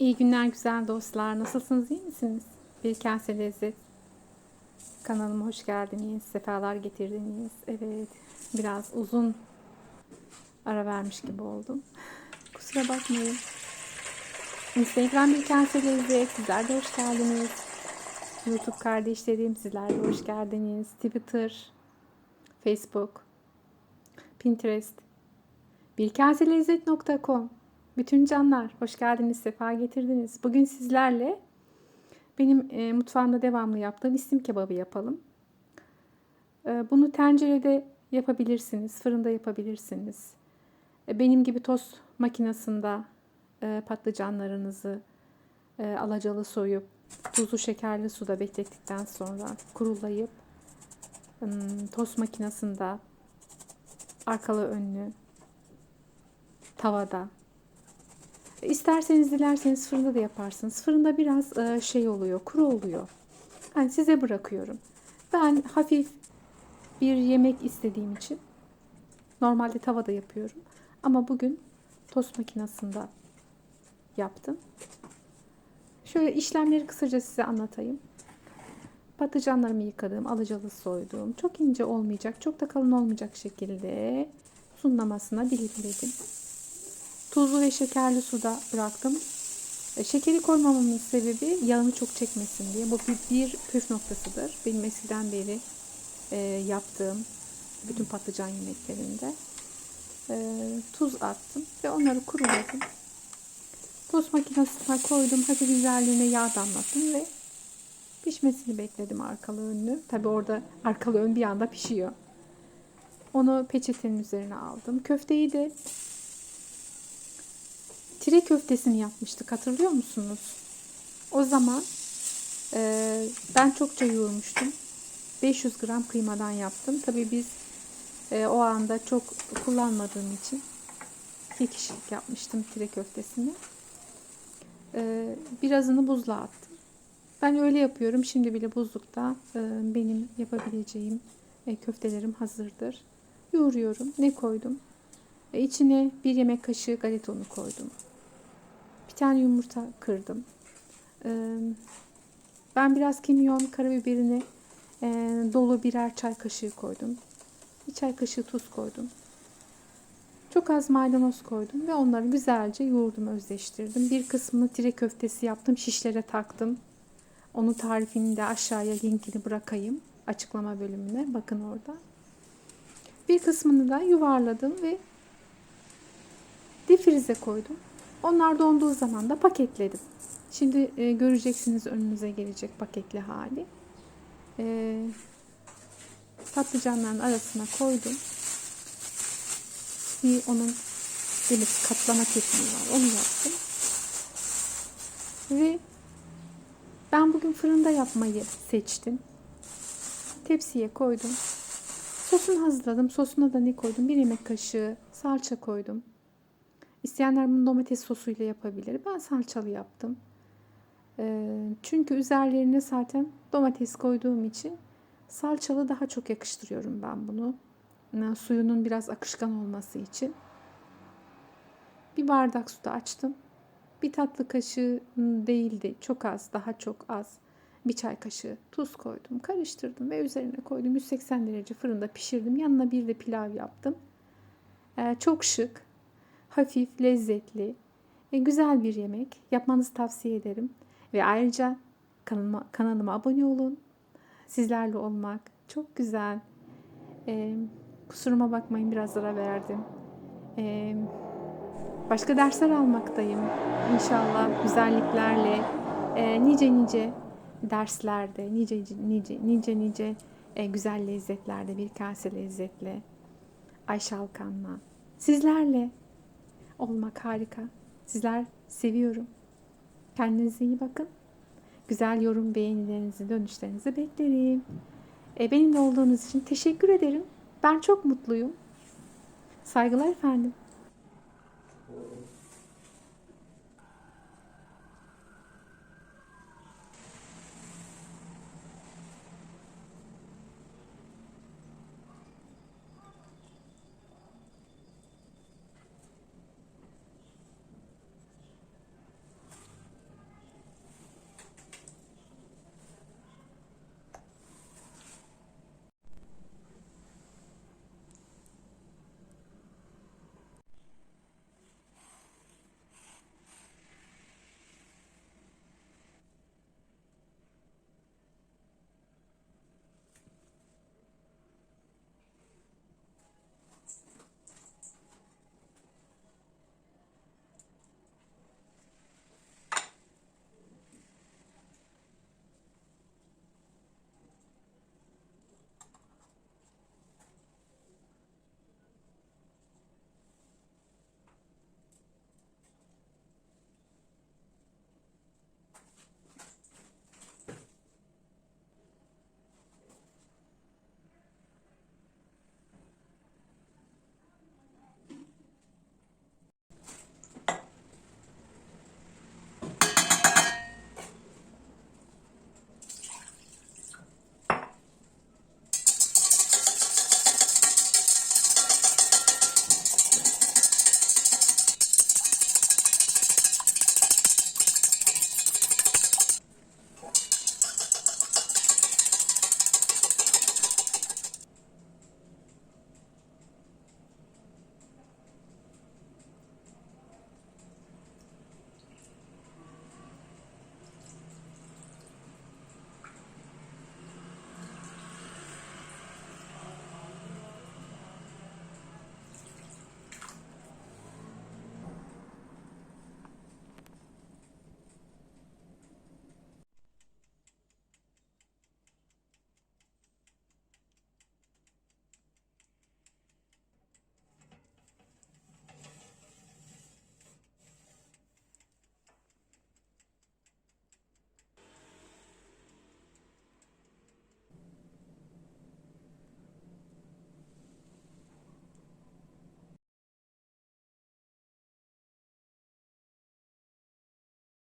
İyi günler güzel dostlar. Nasılsınız? iyi misiniz? Bir kase lezzet. Kanalıma hoş geldiniz. Sefalar getirdiniz. Evet. Biraz uzun ara vermiş gibi oldum. Kusura bakmayın. Instagram bir kase lezzet. Sizler de hoş geldiniz. YouTube kardeşlerim sizler de hoş geldiniz. Twitter, Facebook, Pinterest, birkaselezzet.com bütün canlar hoş geldiniz, sefa getirdiniz. Bugün sizlerle benim e, mutfağımda devamlı yaptığım istim kebabı yapalım. E, bunu tencerede yapabilirsiniz, fırında yapabilirsiniz. E, benim gibi tost makinesinde e, patlıcanlarınızı e, alacalı soyup tuzlu şekerli suda beklettikten sonra kurulayıp e, tost makinesinde arkalı önlü tavada İsterseniz dilerseniz fırında da yaparsınız. Fırında biraz e, şey oluyor, kuru oluyor. Yani size bırakıyorum. Ben hafif bir yemek istediğim için normalde tavada yapıyorum. Ama bugün tost makinesinde yaptım. Şöyle işlemleri kısaca size anlatayım. Patlıcanlarımı yıkadım, alıcalı soydum. Çok ince olmayacak, çok da kalın olmayacak şekilde sunlamasına dilimledim. Tuzlu ve şekerli suda bıraktım. E, şekeri koymamamın sebebi yağını çok çekmesin diye. Bu bir, bir püf noktasıdır. Benim eskiden beri e, yaptığım bütün patlıcan yemeklerinde. E, tuz attım ve onları kuruladım. Tost makinesine koydum. Hafif güzelliğine yağ damlattım ve pişmesini bekledim arkalı önlü. Tabi orada arkalı ön bir anda pişiyor. Onu peçetenin üzerine aldım. Köfteyi de tire köftesini yapmıştık hatırlıyor musunuz? O zaman e, ben çokça yoğurmuştum. 500 gram kıymadan yaptım. Tabii biz e, o anda çok kullanmadığım için iki kişilik yapmıştım tire köftesini. E, birazını buzluğa attım. Ben öyle yapıyorum. Şimdi bile buzlukta e, benim yapabileceğim e, köftelerim hazırdır. Yoğuruyorum. Ne koydum? E, içine bir yemek kaşığı galeta unu koydum. Tane yumurta kırdım. Ee, ben biraz kimyon, karabiberini e, dolu birer çay kaşığı koydum. Bir çay kaşığı tuz koydum. Çok az maydanoz koydum ve onları güzelce yoğurdum, özleştirdim. Bir kısmını tire köftesi yaptım, şişlere taktım. Onun tarifini de aşağıya linkini bırakayım açıklama bölümüne. Bakın orada. Bir kısmını da yuvarladım ve difrize koydum. Onlar donduğu zaman da paketledim. Şimdi e, göreceksiniz önünüze gelecek paketli hali. E, patlıcanların arasına koydum. Bir onun bir katlama tekniği var. Onu yaptım. Ve ben bugün fırında yapmayı seçtim. Tepsiye koydum. Sosunu hazırladım. Sosuna da ne koydum? Bir yemek kaşığı salça koydum. İsteyenler bunu domates sosuyla yapabilir. Ben salçalı yaptım. Çünkü üzerlerine zaten domates koyduğum için salçalı daha çok yakıştırıyorum ben bunu. Suyunun biraz akışkan olması için. Bir bardak su da açtım. Bir tatlı kaşığı değildi. Çok az, daha çok az. Bir çay kaşığı tuz koydum. Karıştırdım ve üzerine koydum. 180 derece fırında pişirdim. Yanına bir de pilav yaptım. Çok şık hafif, lezzetli ve güzel bir yemek. Yapmanızı tavsiye ederim. Ve ayrıca kanalıma, kanalıma abone olun. Sizlerle olmak çok güzel. Ee, kusuruma bakmayın biraz ara verdim. Ee, başka dersler almaktayım. İnşallah güzelliklerle e, nice nice derslerde, nice nice nice nice e, güzel lezzetlerde bir kase lezzetle Ayşe Alkan'la sizlerle olmak harika. Sizler seviyorum. Kendinize iyi bakın. Güzel yorum, beğenilerinizi, dönüşlerinizi beklerim. E, benimle olduğunuz için teşekkür ederim. Ben çok mutluyum. Saygılar efendim.